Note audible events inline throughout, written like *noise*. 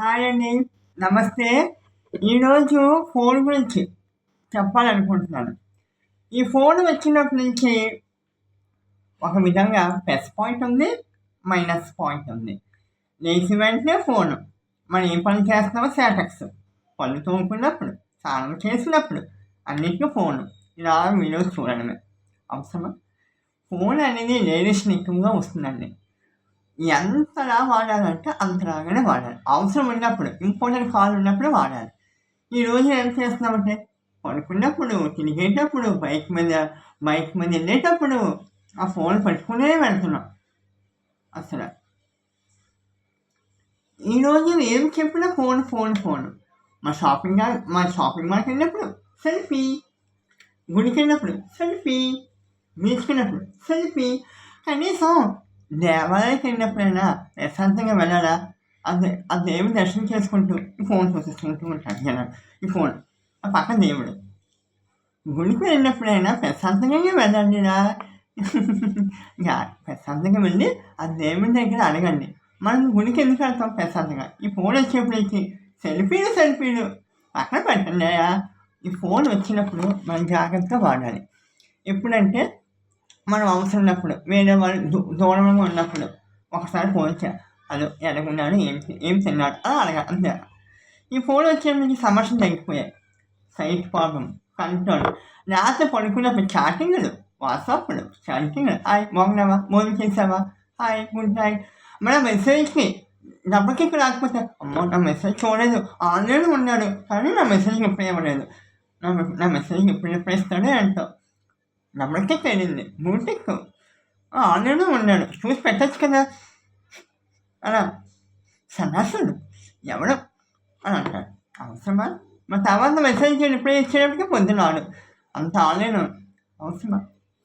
Hi అండి. నమస్తే. ఈరోజు ఫోన్ గురించి చెప్పాలనుకుంటున్నాను. ఈ ఫోన్ వచ్చినప్పటి నుంచి ఒక విధంగా ప్లస్ పాయింట్ ఉంది మైనస్ పాయింట్ ఉంది. లేచి వెంటనే ఫోను. మనం ఏ పని చేస్తున్నామో స్టాటక్స్ పళ్ళు తోముకున్నప్పుడు స్నానం చేసినప్పుడు అన్నిటికీ ఫోను. ఇలా వీడియోస్ చూడడమే అవసరమా? ఫోన్ అనేది లేడీస్ ఎక్కువగా వస్తుందండి. ఎంతలా వాడాలంటే అంతలాగానే వాడాలి. అవసరం ఉన్నప్పుడు ఇంపార్టెంట్ కాల్ ఉన్నప్పుడు వాడాలి. ఈ రోజు ఏం చేస్తున్నామంటే పడుకున్నప్పుడు తిరిగేటప్పుడు బైక్ మీద బైక్ మీద వెళ్ళేటప్పుడు ఆ ఫోన్ పట్టుకునే వెళ్తున్నాం. అసలు. ఈరోజు ఏం చెప్పినా ఫోన్ ఫోన్ ఫోన్. మా షాపింగ్ మా షాపింగ్ మాల్కి వెళ్ళినప్పుడు సెల్ఫీ. గుడికి వెళ్ళినప్పుడు సెల్ఫీ. బీచ్కి వెళ్ళినప్పుడు సెల్ఫీ. కనీసం దేవాలయానికి వెళ్ళినప్పుడైనా ప్రశాంతంగా వెళ్ళాలా? అది ఆ దేవుని దర్శనం చేసుకుంటూ ఈ ఫోన్ చూసేసుకుంటూ ఉంటాడు జనాలు. ఈ ఫోన్ ఆ పక్కన దేవుడు. గుడికి వెళ్ళినప్పుడైనా ప్రశాంతంగా వెళ్ళండిరా *laughs* ప్రశాంతంగా వెళ్ళి ఆ దేవుని దగ్గర అడగండి. మనం గుడికి ఎందుకు వెళ్తాం ప్రశాంతంగా? ఈ ఫోన్ వచ్చేప్పటికి సెల్ఫీలు సెల్ఫీలు. పక్కన పెట్టండి ఈ ఫోన్ వచ్చినప్పుడు మనం జాగ్రత్తగా వాడాలి. ఎప్పుడంటే మనం అవసరం ఉన్నప్పుడు వేరే వాళ్ళు దూ- దూరంగా ఉన్నప్పుడు ఒకసారి ఫోన్ చే అది ఎలాగున్నాడు? ఏం ఏం తిన్నాడు? అది అడగాలి అంతే. ఈ ఫోన్ వచ్చేప్పటికి సమస్యలు తగ్గిపోయాయి. Site problem control. రాత్రి పడుకున్నప్పుడు చాటింగ్లు వాట్సాప్లు చాటింగ్లు. హాయ్ బాగున్నావా? మోదీ చేసావా? Hi good night. మన మెసేజ్కి డబ్బుకి రాకపోతే అమ్మో నా మెసేజ్ చూడలేదు. ఆన్లైన్లో ఉన్నాడు కానీ నా మెసేజ్ ఎప్పుడు ఇవ్వలేదు. నా నా మెసేజ్ ఎప్పుడు ఎప్పుడు ఇస్తాడే అంటావు నమ్మకే తేలింది. బూటిక్ ఆన్లైన్లో ఉన్నాడు. చూసి పెట్టచ్చు కదా? అలా సన్నాసుడు. ఎవడు? అని అంటాడు. అవసరమా? మా తర్వాత మెసేజ్ రిప్లై ఇచ్చేటప్పటికి పొద్దున్నాడు అంత ఆన్లైన్. అవసరమా?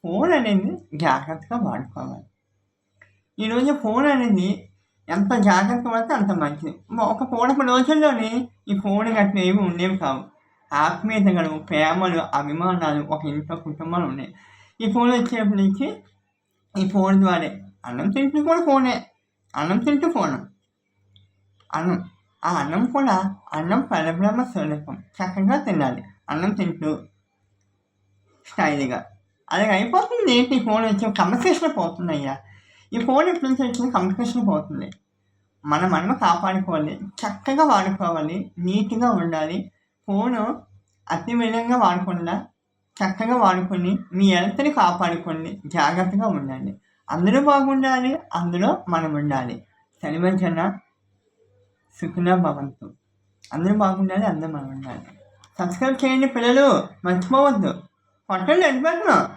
ఫోన్ అనేది జాగ్రత్తగా వాడుకోవాలి. ఈరోజు ఫోన్ అనేది ఎంత జాగ్రత్తగా పడితే అంత మంచిది. ఒక పూడపు రోజుల్లోనే ఈ ఫోన్ గట్టిన ఏమి ఉండేవి కావు. ఆత్మీయతలు ప్రేమలు అభిమానాలు ఒక ఇంట్లో కుటుంబాలు ఉన్నాయి ఈ ఫోన్ వచ్చేప్పటి నుంచి ఈ ఫోన్ ద్వారా అన్నం తింటూ కూడా ఫోనే. అన్నం తింటూ ఫోన్. అన్నం ఆ అన్నం కూడా అన్నం పరబ్రహ్మ స్వరూపం. చక్కగా తినాలి. అన్నం తింటూ స్టైల్గా. అలాగే అయిపోతుంది. ఏంటి ఈ ఫోన్ వచ్చి కమ్యూనికేషన్ పోతుంది అయ్యా ఈ ఫోన్ ఎప్పటి నుంచి వచ్చింది? కమ్యూనికేషన్ పోతుంది. మన మనం కాపాడుకోవాలి. చక్కగా వాడుకోవాలి. నీట్గా ఉండాలి. ఫోను అతి విధంగా వాడకుండా చక్కగా వాడుకొని మీ హెల్త్ని కాపాడుకోండి జాగ్రత్తగా ఉండండి. అందరూ బాగుండాలి అందులో మనం ఉండాలి. సరిమంచన సుఖన భవంతు. అందరూ బాగుండాలి అందరూ మనం ఉండాలి. సబ్స్క్రైబ్ చేయండి పిల్లలు. మర్చిపోవద్దు. కొట్టండి ఎండిపోతున్నాం